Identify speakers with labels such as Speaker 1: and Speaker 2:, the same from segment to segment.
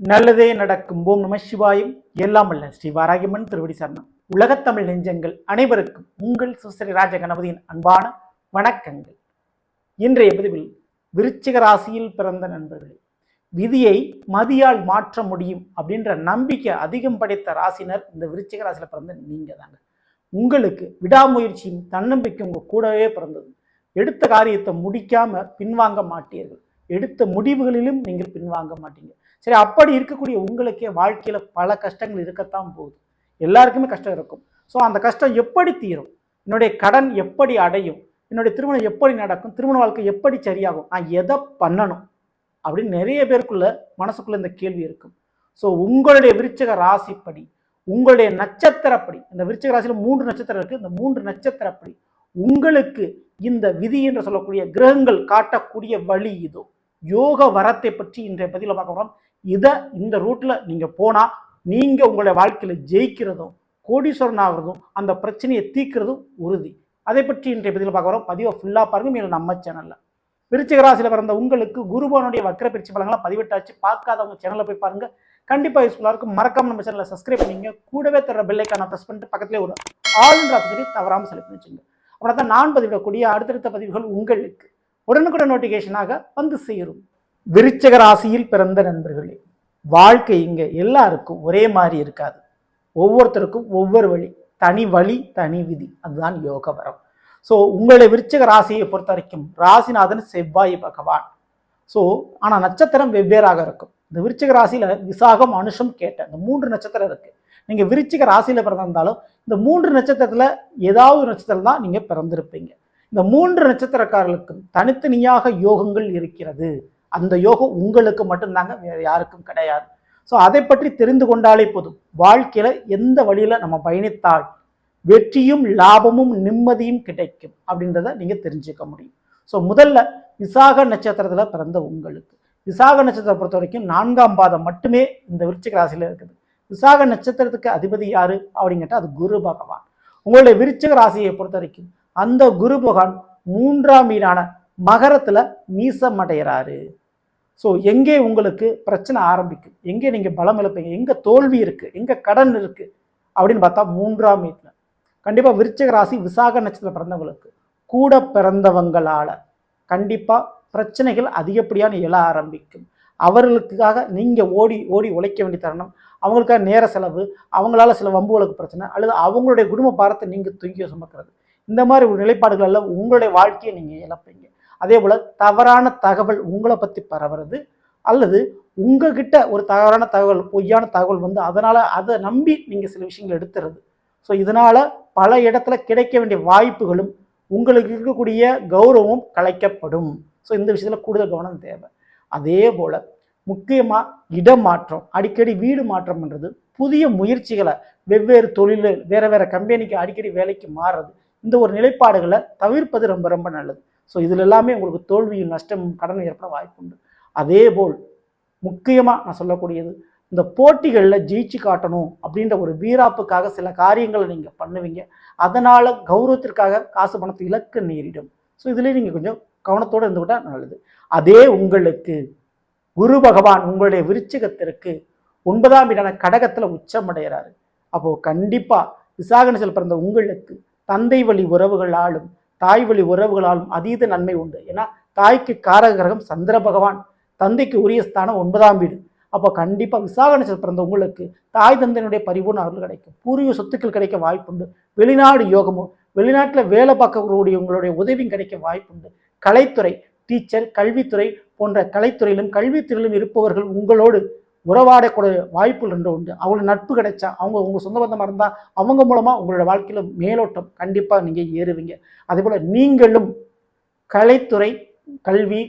Speaker 1: நல்லதே நடக்கும். ஓம் நம சிவாயும். எல்லாம் அல்ல ஸ்ரீ வாராகிமன் திருவடி சரணம். உலகத்தமிழ் நெஞ்சங்கள் அனைவருக்கும் உங்கள் சுஸ்ரீ ராஜ கணபதியின் அன்பான வணக்கங்கள். இன்றைய பதிவில் விருச்சிக ராசியில் பிறந்த நண்பர்கள் விதியை மதியால் மாற்ற முடியும் அப்படின்ற நம்பிக்கை அதிகம் படைத்த ராசினர் இந்த விருச்சிக ராசியில் பிறந்த நீங்க தாங்க. உங்களுக்கு விடாமுயற்சியும் தன்னம்பிக்கையும் உங்கள் கூடவே பிறந்தது. எடுத்த காரியத்தை முடிக்காம பின்வாங்க மாட்டீர்கள். எடுத்த முடிவுகளிலும் நீங்கள் பின்வாங்க மாட்டீங்க. சரி அப்படி இருக்கக்கூடிய உங்களுக்கே வாழ்க்கையில் பல கஷ்டங்கள் இருக்கத்தான் போகுது. எல்லாருக்குமே கஷ்டம் இருக்கும். ஸோ அந்த கஷ்டம் எப்படி தீரும்? என்னுடைய கடன் எப்படி அடையும்? என்னுடைய திருமணம் எப்படி நடக்கும்? திருமண வாழ்க்கை எப்படி சரியாகும்? நான் எதை பண்ணணும்? அப்படின்னு நிறைய பேருக்குள்ள மனசுக்குள்ள இந்த கேள்வி இருக்கும். ஸோ உங்களுடைய விருச்சக ராசிப்படி உங்களுடைய நட்சத்திரப்படி இந்த விருச்சக ராசியில் மூன்று நட்சத்திரம் இருக்குது இந்த மூன்று நட்சத்திரப்படி உங்களுக்கு இந்த விதி என்று சொல்லக்கூடிய கிரகங்கள் காட்டக்கூடிய வழி இதோ. யோக வரத்தை பற்றி இன்றைய பதிவில் பார்க்க போகிறோம் இதை இந்த ரூட்டில் நீங்கள் போனால் நீங்கள் உங்களுடைய வாழ்க்கையில் ஜெயிக்கிறதும் கோடீஸ்வரன் ஆகிறதும் அந்த பிரச்சனையை தீர்க்கிறதும் உறுதி. அதை பற்றி இன்றைய பதிவில் பார்க்க வரோம் பதிவை ஃபுல்லாக பாருங்க. மேலும் நம்ம சேனலில் விருச்சிகராசியில் பிறந்த உங்களுக்கு குருபவனுடைய வக்கர பிரிச்சு பலங்களாம் பதிவிட்டாச்சு. பார்க்காதவங்க சேனலில் போய் பாருங்கள் கண்டிப்பாக யூஸ்ஃபுல்லாக இருக்கும். மறக்காம நம்ம சேனலை சப்ஸ்கிரைப் பண்ணிங்க கூடவே தர பெல்லைக்கான ப்ரெஸ் பண்ணிட்டு பக்கத்துலேயே ஒரு ஆளுன்ற ஆப்ஷனை தவறாமல் செலக்ட் பண்ணி வச்சுங்க அப்படின்னா தான் நான் பதிவிடக்கூடிய அடுத்தடுத்த பதிவுகள் உங்களுக்கு உடனுக்குடன் நோட்டிஃபிகேஷனாக வந்து சேரும். விருச்சக ராசியில் பிறந்த நண்பர்களே வாழ்க்கை இங்கே எல்லாருக்கும் ஒரே மாதிரி இருக்காது. ஒவ்வொருத்தருக்கும் ஒவ்வொரு வழி தனி வழி தனி விதி அதுதான் யோக வரம். ஸோ உங்களை விருச்சக ராசியை பொறுத்த வரைக்கும் ராசிநாதன் செவ்வாய் பகவான். ஸோ ஆனால் நட்சத்திரம் வெவ்வேறாக இருக்கும். இந்த விருச்சிக ராசியில் விசாகம் அனுஷம் கேட்ட இந்த மூன்று நட்சத்திரம் இருக்குது நீங்கள் விருச்சிக ராசியில் பிறந்திருந்தாலும் இந்த மூன்று நட்சத்திரத்தில் ஏதாவது ஒரு நட்சத்திரம் தான் நீங்கள் பிறந்திருப்பீங்க. இந்த மூன்று நட்சத்திரக்காரர்களுக்கும் தனித்தனியாக யோகங்கள் இருக்கிறது. அந்த யோகம் உங்களுக்கு மட்டும்தாங்க வேறு யாருக்கும் கிடையாது. ஸோ அதை பற்றி தெரிந்து கொண்டாலே போதும். வாழ்க்கையில் எந்த வழியில் நம்ம பயணித்தால் வெற்றியும் லாபமும் நிம்மதியும் கிடைக்கும் அப்படின்றத நீங்கள் தெரிஞ்சுக்க முடியும். ஸோ முதல்ல விசாக நட்சத்திரத்தில் பிறந்த உங்களுக்கு. விசாக நட்சத்திரத்தை பொறுத்த வரைக்கும் நான்காம் பாதம் மட்டுமே இந்த விருச்சிக ராசியில் இருக்குது. விசாக நட்சத்திரத்துக்கு அதிபதி யார் அப்படின்னு கேட்டால் அது குரு பகவான். உங்களுடைய விருச்சிக ராசியை பொறுத்த வரைக்கும் அந்த குரு பகவான் மூன்றாம் வீடான மகரத்தில் மீசம் அடைகிறாரு ஸோ எங்கே உங்களுக்கு பிரச்சனை ஆரம்பிக்கும்? எங்கே நீங்கள் பலம் இழப்பீங்க? எங்கே தோல்வி இருக்குது எங்கே கடன் இருக்குது அப்படின்னு பார்த்தா மூன்றாம் வீட்டில். கண்டிப்பாக விருச்சக ராசி விசாக நட்சத்திரம் பிறந்தவங்களுக்கு கூட பிறந்தவங்களால் கண்டிப்பாக பிரச்சனைகள் அதிகப்படியான எழ ஆரம்பிக்கும். அவர்களுக்காக நீங்கள் ஓடி ஓடி உழைக்க வேண்டிய தருணம் அவங்களுக்காக நேர செலவு அவங்களால சில வம்புகளுக்கு பிரச்சனை அல்லது அவங்களுடைய குடும்ப பாரத்தை நீங்கள் தூக்கி சுமக்கிறது இந்த மாதிரி ஒரு நிலைப்பாடுகள் எல்லாம் உங்களுடைய வாழ்க்கையை நீங்கள் இழப்பீங்க. அதே போல் தவறான தகவல் உங்களை பற்றி பரவுறது அல்லது உங்ககிட்ட ஒரு தவறான தகவல் பொய்யான தகவல் வந்து அதனால் அதை நம்பி நீங்கள் சில விஷயங்கள் எடுத்துறது. ஸோ இதனால் பல இடத்துல கிடைக்க வேண்டிய வாய்ப்புகளும் உங்களுக்கு இருக்கக்கூடிய கௌரவமும் கலைக்கப்படும். ஸோ இந்த விஷயத்தில் கூடுதல் கவனம் தேவை. அதே போல் முக்கியமாக இடமாற்றம் அடிக்கடி வீடு மாற்றம்ன்றது புதிய முயற்சிகளை வெவ்வேறு தொழில் வேறு வேறு கம்பெனிக்கு அடிக்கடி வேலைக்கு மாறுறது இந்த ஒரு நிலைப்பாடுகளை தவிர்ப்பது ரொம்ப ரொம்ப நல்லது. ஸோ இதில் எல்லாமே உங்களுக்கு தோல்வியும் நஷ்டமும் கடன் ஏற்பட வாய்ப்புண்டு. அதே போல் முக்கியமாக நான் சொல்லக்கூடியது இந்த போட்டிகளில் ஜெயிச்சு காட்டணும் அப்படின்ற ஒரு வீராப்புக்காக சில காரியங்களை நீங்கள் பண்ணுவீங்க. அதனால் கௌரவத்திற்காக காசு பணத்தை இலக்கு நேரிடும். ஸோ இதுலேயே நீங்கள் கொஞ்சம் கவனத்தோடு இருந்துவிட்டால் நல்லது. அதே உங்களுக்கு குரு பகவான் உங்களுடைய விருச்சிகத்திற்கு ஒன்பதாம் வீடான கடகத்தில் உச்சமடைகிறாரு. அப்போது கண்டிப்பாக விசாகனத்தில் பிறந்த உங்களுக்கு தந்தை வழி உறவுகளாலும் தாய் வழி உறவுகளாலும் அதீத நன்மை உண்டு. ஏன்னா தாய்க்கு காரக கிரகம் சந்திர பகவான் தந்தைக்கு உரிய ஸ்தானம் ஒன்பதாம் வீடு. அப்போ கண்டிப்பாக விசாக நட்சத்திரம் பிறந்த உங்களுக்கு தாய் தந்தையினுடைய பரிபூர்ண அருள் கிடைக்கும். பூர்வீக சொத்துக்கள் கிடைக்க வாய்ப்புண்டு. வெளிநாடு யோகமும் வெளிநாட்டில் வேலை பார்க்கக்கூடிய உங்களுடைய உதவியும் கிடைக்க வாய்ப்புண்டு. கலைத்துறை டீச்சர் கல்வித்துறை போன்ற கலைத்துறையிலும் கல்வித்துறையிலும் இருப்பவர்கள் உங்களோடு உறவாடக்கூடிய வாய்ப்புகள் ரெண்டு உண்டு. அவங்களோட நட்பு கிடைச்சா அவங்க உங்கள் சொந்த பந்தமாக இருந்தால் அவங்க மூலமாக உங்களோட வாழ்க்கையில் மேலோட்டம் கண்டிப்பாக நீங்கள் ஏறுவீங்க. அதே போல் நீங்களும் கலைத்துறை கல்வி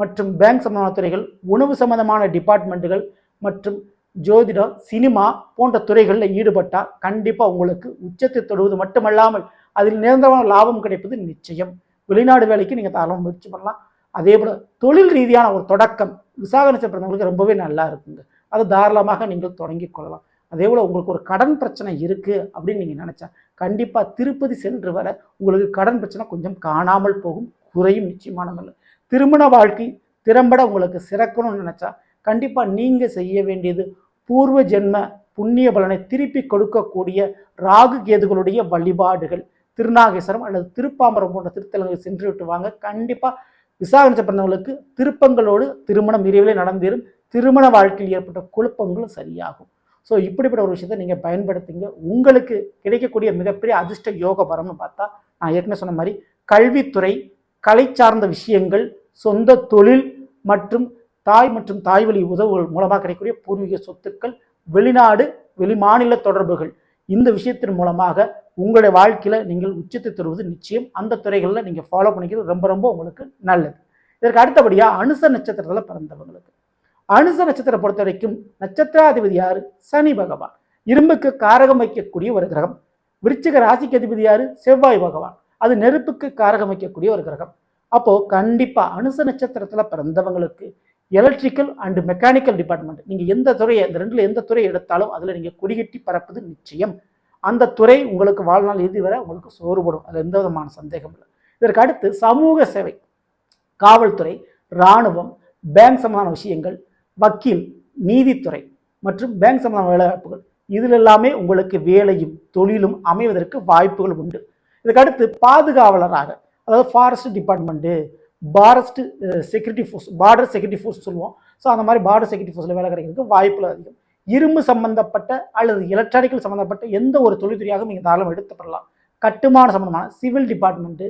Speaker 1: மற்றும் பேங்க் சம்பந்தமான துறைகள் உணவு சம்பந்தமான டிபார்ட்மெண்ட்டுகள் மற்றும் ஜோதிடம் சினிமா போன்ற துறைகளில் ஈடுபட்டால் கண்டிப்பாக உங்களுக்கு உச்சத்தை தொடுவது மட்டுமல்லாமல் அதில் நிரந்தரமான லாபம் கிடைப்பது நிச்சயம். வெளிநாடு வேலைக்கு நீங்கள் தாராளமாக முயற்சி பண்ணலாம். அதே போல் தொழில் ரீதியான ஒரு தொடக்கம் விசாக நட்சத்திரங்களுக்கு ரொம்பவே நல்லா இருக்குங்க. அது தாராளமாக நீங்கள் தொடங்கி கொள்ளலாம். அதே போல் உங்களுக்கு ஒரு கடன் பிரச்சனை இருக்குது அப்படின்னு நீங்கள் நினச்சா கண்டிப்பாக திருப்பதி சென்று வர உங்களுக்கு கடன் பிரச்சனை கொஞ்சம் காணாமல் போகும் குறையும் நிச்சயமான திருமண வாழ்க்கை திறம்பட உங்களுக்கு சிறக்கணும்னு நினச்சா கண்டிப்பாக நீங்கள் செய்ய வேண்டியது பூர்வ ஜென்ம புண்ணிய பலனை திருப்பி கொடுக்கக்கூடிய ராகு கேதுகளுடைய வழிபாடுகள். திருநாகேஸ்வரம் அல்லது திருப்பாம்பரம் போன்ற திருத்தலங்கள் சென்று விட்டு வாங்க. கண்டிப்பாக விசாக பிறந்தவங்களுக்கு திருப்பங்களோடு திருமணம் விரைவில் நடந்தேறும். திருமண வாழ்க்கையில் ஏற்பட்ட குழப்பங்களும் சரியாகும். ஸோ இப்படிப்பட்ட ஒரு விஷயத்தை நீங்கள் பயன்படுத்துங்க. உங்களுக்கு கிடைக்கக்கூடிய மிகப்பெரிய அதிர்ஷ்ட யோக பரம்னு பார்த்தா நான் ஏற்கனவே சொன்ன மாதிரி கல்வித்துறை கலை சார்ந்த விஷயங்கள் சொந்த தொழில் மற்றும் தாய் மற்றும் தாய் வழி உதவுகள் மூலமாக கிடைக்கக்கூடிய பூர்வீக சொத்துக்கள் வெளிநாடு வெளிமாநில தொடர்புகள். இந்த விஷயத்தின் மூலமாக உங்களுடைய வாழ்க்கையில் நீங்கள் உச்சத்தை தருவது நிச்சயம். அந்த துறைகளில் நீங்கள் ஃபாலோ பண்ணிக்கிறது ரொம்ப ரொம்ப உங்களுக்கு நல்லது. இதற்கு அடுத்தபடியாக அனுச நட்சத்திரத்தில் பிறந்தவங்களுக்கு. அனுச நட்சத்திரம் பொறுத்த வரைக்கும் நட்சத்திராதிபதி யாரு? சனி பகவான். இரும்புக்கு காரகம் வைக்கக்கூடிய ஒரு கிரகம். விருச்சிக ராசிக்கு அதிபதி யாரு? செவ்வாய் பகவான். அது நெருப்புக்கு காரகம் வைக்கக்கூடிய ஒரு கிரகம். அப்போ கண்டிப்பா அனுச நட்சத்திரத்துல பிறந்தவங்களுக்கு எலக்ட்ரிக்கல் அண்டு மெக்கானிக்கல் டிபார்ட்மெண்ட் நீங்கள் எந்த துறையை இந்த ரெண்டில் எந்த துறையை எடுத்தாலும் அதில் நீங்கள் கொடிகட்டி பறப்பது நிச்சயம். அந்த துறை உங்களுக்கு வாழ்நாள் இறுதி வரை உங்களுக்கு சோறுபடும். அதில் எந்த விதமான சந்தேகம் இல்லை. இதற்கு அடுத்து சமூக சேவை. காவல்துறை இராணுவம் பேங்க் சம்பந்தமான விஷயங்கள் வக்கீல் நீதித்துறை மற்றும் பேங்க் சம்பந்தமான வேலைவாய்ப்புகள். இதில் எல்லாமே உங்களுக்கு வேலையும் தொழிலும் அமைவதற்கு வாய்ப்புகள் உண்டு. இதுக்கு அடுத்து பாதுகாவலராக அதாவது forest department forest security force border security force சொல்லுவோம். ஸோ அந்த மாதிரி பார்டர் செக்யூரிட்டி ஃபோர்ஸில் வேலை கிடைக்கிறதுக்கு வாய்ப்புகள் அதிகம். இரும்பு சம்பந்தப்பட்ட அல்லது எலக்ட்ரானிக்கல் சம்மந்தப்பட்ட எந்த ஒரு தொழில்துறையாகவும் நீங்கள் தாராளம் எடுத்துப்படலாம் கட்டுமான சம்மந்தமான சிவில் டிபார்ட்மெண்ட்டு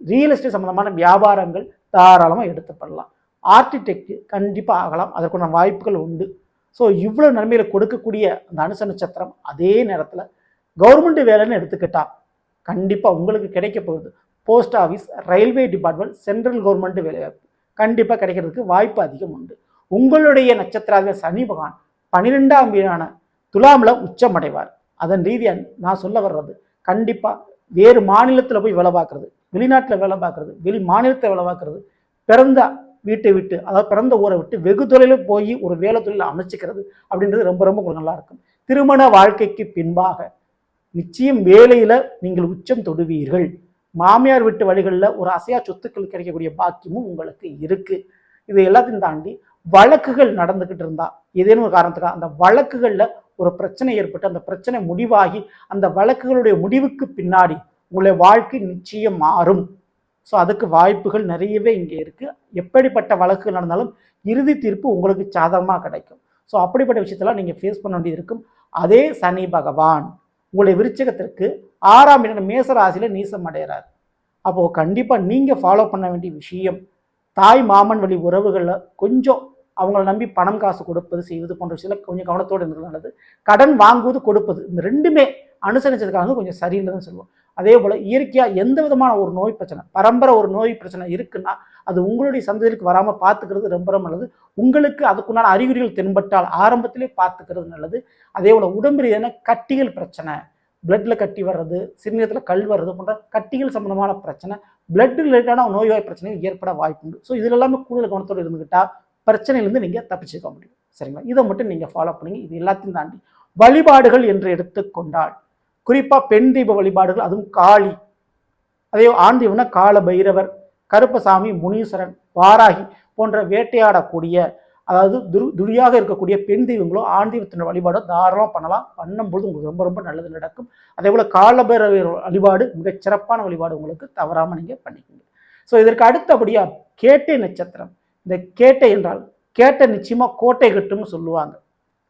Speaker 1: ரியல் எஸ்டேட் சம்மந்தமான வியாபாரங்கள் தாராளமாக எடுத்துப்படலாம் ஆர்கிடெக்ட் கண்டிப்பாக ஆகலாம். அதற்குண்டான வாய்ப்புகள் உண்டு. ஸோ இவ்வளோ நன்மையில் கொடுக்கக்கூடிய அந்த அனுச நட்சத்திரம் அதே நேரத்தில் கவர்மெண்ட் வேலைன்னு எடுத்துக்கிட்டா கண்டிப்பாக உங்களுக்கு கிடைக்க போகுது. Post office railway department central government வேலைவாய்ப்பு கண்டிப்பாக கிடைக்கிறதுக்கு வாய்ப்பு அதிகம் உண்டு. உங்களுடைய நட்சத்திராக சனி பகவான் பன்னிரெண்டாம் வீடான துலாமில் உச்சமடைவார். அதன் ரீதியாக நான் சொல்ல வர்றது கண்டிப்பாக வேறு மாநிலத்தில் போய் வேலை பார்க்குறது வெளிநாட்டில் வேலை பார்க்குறது வெளி மாநிலத்தில் வேலை பார்க்குறது பிறந்த வீட்டை விட்டு அதாவது பிறந்த ஊரை விட்டு வெகு தொழிலில் போய் ஒரு வேலை தொழில் அமைச்சிக்கிறது அப்படின்றது ரொம்ப ரொம்ப உங்களுக்கு நல்லா இருக்கும். திருமண வாழ்க்கைக்கு பின்பாக நிச்சயம் வேலையில் நீங்கள் உச்சம் தொடுவீர்கள். மாமியார் வீட்டு வழிகளில் ஒரு அசையா சொத்துக்கள் கிடைக்கக்கூடிய பாக்கியமும் உங்களுக்கு இருக்குது இது எல்லாத்தையும் தாண்டி வழக்குகள் நடந்துக்கிட்டு இருந்தா ஏதேனும் ஒரு காரணத்துக்காக அந்த வழக்குகளில் ஒரு பிரச்சனை ஏற்பட்டு அந்த பிரச்சனை முடிவாகி அந்த வழக்குகளுடைய முடிவுக்கு பின்னாடி உங்களுடைய வாழ்க்கை நிச்சயம் மாறும். ஸோ அதுக்கு வாய்ப்புகள் நிறையவே இங்கே இருக்குது எப்படிப்பட்ட வழக்குகள் நடந்தாலும் இறுதி தீர்ப்பு உங்களுக்கு சாதகமாக கிடைக்கும். ஸோ அப்படிப்பட்ட விஷயத்தெல்லாம் நீங்கள் ஃபேஸ் பண்ண வேண்டியது இருக்கும். அதே சனி பகவான் உங்களுடைய விருச்சகத்திற்கு ஆறாம் இடம் மேச ராசியில் நீசம் அடைகிறார். அப்போது கண்டிப்பாக நீங்கள் ஃபாலோ பண்ண வேண்டிய விஷயம் தாய் மாமன் வழி உறவுகளில் கொஞ்சம் அவங்கள நம்பி பணம் காசு கொடுப்பது செய்வது போன்ற விஷயத்தில் கொஞ்சம் கவனத்தோடு இருந்தது நல்லது கடன் வாங்குவது கொடுப்பது இந்த ரெண்டுமே அனுசரிச்சதுக்காக கொஞ்சம் சரியில்லைன்னு சொல்லுவோம். அதே போல் இயற்கையாக எந்த விதமான ஒரு நோய் பிரச்சனை பரம்பரை ஒரு நோய் பிரச்சனை இருக்குன்னா அது உங்களுடைய சந்ததிக்கு வராமல் பார்த்துக்கிறது ரொம்ப ரொம்ப நல்லது. உங்களுக்கு அதுக்குண்டான அறிகுறிகள் தென்பட்டால் ஆரம்பத்திலே பார்த்துக்கிறது நல்லது. அதே போல் உடம்பு ரீதியான கட்டிகள் பிரச்சனை பிளட்ல கட்டி வர்றது சிறுநீரத்தில் கல் வர்றது போன்ற கட்டிகள் சம்பந்தமான பிரச்சனை பிளட் ரிலேட்டடான நோய்வாய் பிரச்சனைகள் ஏற்பட வாய்ப்புண்டு ஸோ இதில் எல்லாமே கூடுதல் கவனத்தோடு இருந்துக்கிட்டால் பிரச்சனையிலேருந்து நீங்கள் தப்பிச்சுக்க முடியும். சரிங்களா? இதை மட்டும் நீங்கள் ஃபாலோ பண்ணுங்க. இது எல்லாத்தையும் தாண்டி வழிபாடுகள் என்று எடுத்துக்கொண்டால் குறிப்பாக பெண் தீப வழிபாடுகள் அதுவும் காளி. அதே ஆண் தீபம்னா கால பைரவர் கருப்பசாமி முனீஸ்வரன் வாராகி போன்ற வேட்டையாடக்கூடிய அதாவது துரு துரியாக இருக்கக்கூடிய பெண் தெய்வங்களோ ஆண் தெய்வத்தின் வழிபாடோ தாராளமாக பண்ணலாம். பண்ணும்போது உங்களுக்கு ரொம்ப ரொம்ப நல்லது நடக்கும். அதே போல் காலபைரவர் வழிபாடு மிகச் சிறப்பான வழிபாடு உங்களுக்கு தவறாமல் நீங்கள் பண்ணிக்கோங்க. ஸோ இதற்கு அடுத்தபடியாக கேட்டை நட்சத்திரம். இந்த கேட்டை என்றால் கேட்டை நிச்சயமாக கோட்டை கட்டும்னு சொல்லுவாங்க.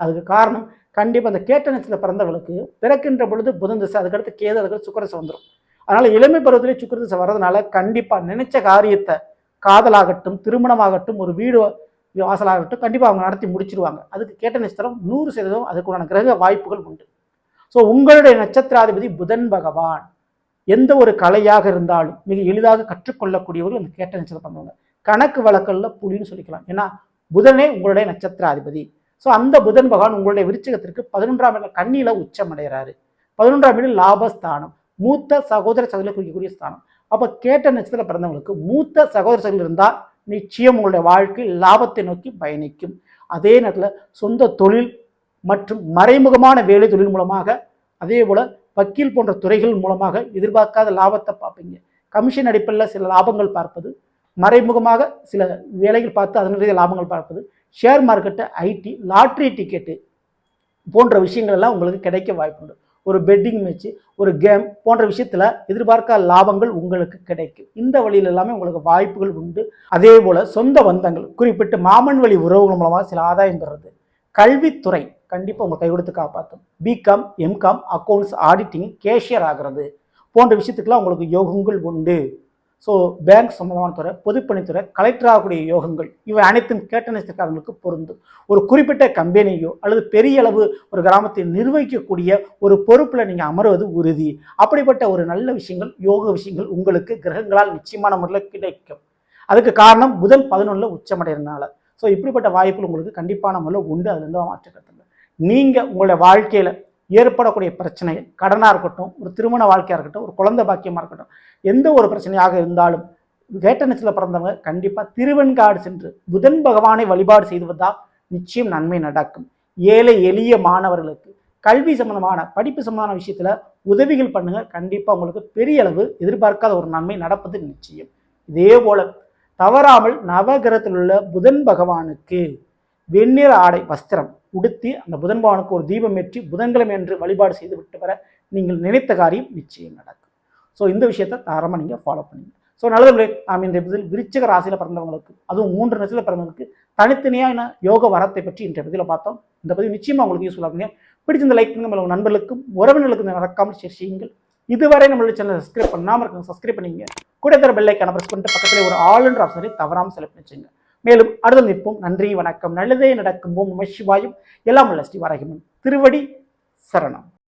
Speaker 1: அதுக்கு காரணம் கண்டிப்பாக அந்த கேட்ட நட்சத்திரம் பிறந்தவர்களுக்கு பிறக்கின்ற பொழுது புதன் திசை அதுக்கடுத்து கேது அதுக்கடுத்து சுக்கரசை வந்துடும் அதனால் இளமை பருவத்திலே சுக்கரதிசை வர்றதுனால கண்டிப்பாக நினைச்ச காரியத்தை காதலாகட்டும் திருமணமாகட்டும் ஒரு வீடு வாசலாகட்டும் கண்டிப்பாக அவங்க நடத்தி முடிச்சிருவாங்க. அதுக்கு கேட்ட நட்சத்திரம் நூறு சதவீதம் அதுக்குண்டான கிரக வாய்ப்புகள் உண்டு. ஸோ உங்களுடைய நட்சத்திராதிபதி புதன் பகவான். எந்த ஒரு கலையாக இருந்தாலும் மிக எளிதாக கற்றுக்கொள்ளக்கூடியவர்கள் அந்த கேட்ட நட்சத்திரம் பண்ணுவாங்க. கணக்கு வழக்கல்ல புலின்னு சொல்லிக்கலாம். ஏன்னா புதனே உங்களுடைய நட்சத்திராதிபதி. ஸோ அந்த புதன் பகவான் உங்களுடைய விருச்சகத்திற்கு பதினொன்றாம் இடம் கண்ணியில் உச்சம் அடைகிறாரு பதினொன்றாம் இடம் லாபஸ்தானம் மூத்த சகோதர சகோதரி குறிக்கக்கூடிய ஸ்தானம். அப்போ கேட்ட நட்சத்திரம் பிறந்தவங்களுக்கு மூத்த சகோதர சகோதரி இருந்தால் நிச்சயம் உங்களுடைய வாழ்க்கை லாபத்தை நோக்கி பயணிக்கும். அதே நேரத்தில் சொந்த தொழில் மற்றும் மறைமுகமான வேலை தொழில் மூலமாக அதே போல் வக்கீல் போன்ற துறைகள் மூலமாக எதிர்பார்க்காத லாபத்தை பார்ப்பீங்க. கமிஷன் அடிப்படையில் சில லாபங்கள் பார்ப்பது மறைமுகமாக சில வேலைகள் பார்த்து அதனுடைய லாபங்கள் பார்ப்பது. Share market IT lottery ticket போன்ற விஷயங்கள் எல்லாம் உங்களுக்கு கிடைக்க வாய்ப்புண்டு. ஒரு பெட்டிங் மேட்ச்சு ஒரு கேம் போன்ற விஷயத்தில் எதிர்பார்க்காத லாபங்கள் உங்களுக்கு கிடைக்கும். இந்த வழியில் எல்லாமே உங்களுக்கு வாய்ப்புகள் உண்டு. அதே போல் சொந்த பந்தங்கள் குறிப்பிட்டு மாமன் வழி உறவுகள் மூலமாக சில ஆதாயம் பெறுறது. கல்வித்துறை கண்டிப்பாக உங்களை கை கொடுத்து காப்பாற்றும் BCom MCom accounts auditing cashier ஆகிறது போன்ற விஷயத்துக்கெல்லாம் உங்களுக்கு யோகங்கள் உண்டு. ஸோ பேங்க் சம்மந்தமான துறை பொதுப்பணித்துறை கலெக்டர் ஆகக்கூடிய யோகங்கள் இவை அனைத்தும் கேட்ட பொருந்தும் ஒரு குறிப்பிட்ட கம்பெனியோ அல்லது பெரிய அளவு ஒரு கிராமத்தை நிர்வகிக்கக்கூடிய ஒரு பொறுப்பில் நீங்கள் அமர்வது உறுதி. அப்படிப்பட்ட ஒரு நல்ல விஷயங்கள் யோக விஷயங்கள் உங்களுக்கு கிரகங்களால் நிச்சயமான முறையில் கிடைக்கும். அதுக்கு காரணம் முதல் பதினொன்றில் உச்சமடைகிறதுனால ஸோ இப்படிப்பட்ட வாய்ப்புகள் உங்களுக்கு கண்டிப்பான முறையில் உண்டு. அதுலேருந்து மாற்றுக்கிறது நீங்கள் உங்களுடைய வாழ்க்கையில் ஏற்படக்கூடிய பிரச்சனை கடனாக இருக்கட்டும் ஒரு திருமண வாழ்க்கையாக இருக்கட்டும் ஒரு குழந்தை பாக்கியமாக இருக்கட்டும் எந்த ஒரு பிரச்சனையாக இருந்தாலும் கேட்டனத்தில் பிறந்தவங்க கண்டிப்பாக திருவெண்காடு சென்று புதன் பகவானை வழிபாடு செய்து வந்தால் நிச்சயம் நன்மை நடக்கும். ஏழை எளிய மாணவர்களுக்கு கல்வி சம்பந்தமான படிப்பு சம்பந்தமான விஷயத்தில் உதவிகள் பண்ணுங்கள் கண்டிப்பாக உங்களுக்கு பெரிய அளவு எதிர்பார்க்காத ஒரு நன்மை நடப்பது நிச்சயம். இதே போல தவறாமல் நவகிரகத்தில் உள்ள புதன் பகவானுக்கு வெண்ணிற ஆடை வஸ்திரம் உடுத்தி அந்த புதன்பவனுக்கு ஒரு தீபம் ஏற்றி புதன்கிழமை என்று வழிபாடு செய்து விட்டு வர நீங்கள் நினைத்த காரியம் நிச்சயம் நடக்கும். ஸோ இந்த விஷயத்தை தரமாக நீங்கள் ஃபாலோ பண்ணுங்க. ஸோ நல்லது நாம் இந்த இதில் விருச்சிக ராசியில் பிறந்தவங்களுக்கு அதுவும் மூன்று நட்சத்திரத்தில் பிறந்தவங்களுக்கு தனித்தனியான யோக வரத்தை பற்றி இன்றைய பதிவில் பார்த்தோம். இந்த பதிவு நிச்சயமாக உங்களுக்கு யூஸ்ஃபுல்லாக பிடிச்ச பிடிச்சிருந்த லைக் பண்ணுங்க உங்கள் நண்பர்களுக்கும் உறவினர்களுக்கும் நடக்காமல் ஷேர் செய்யுங்கள். இதுவரை நம்மளுடைய சேனலை சப்ஸ்கிரைப் பண்ணாமல் இருக்காங்க சப்ஸ்கிரைப் பண்ணிங்க கூட தர பெல்லைக்கான ப்ரெஸ் பண்ணிட்டு பக்கத்தில் ஒரு ஆல் என்ற ஆப்ஷனை தவறாமல் செலக்ட் பண்ணிச்சுங்க மேலும் அடுத்த நிற்போம். நன்றி வணக்கம். நல்லதே நடக்கும். ஓம் நம சிவாயும். எல்லாம் உள்ள ஸ்ரீ வரகிமன் திருவடி சரணம்.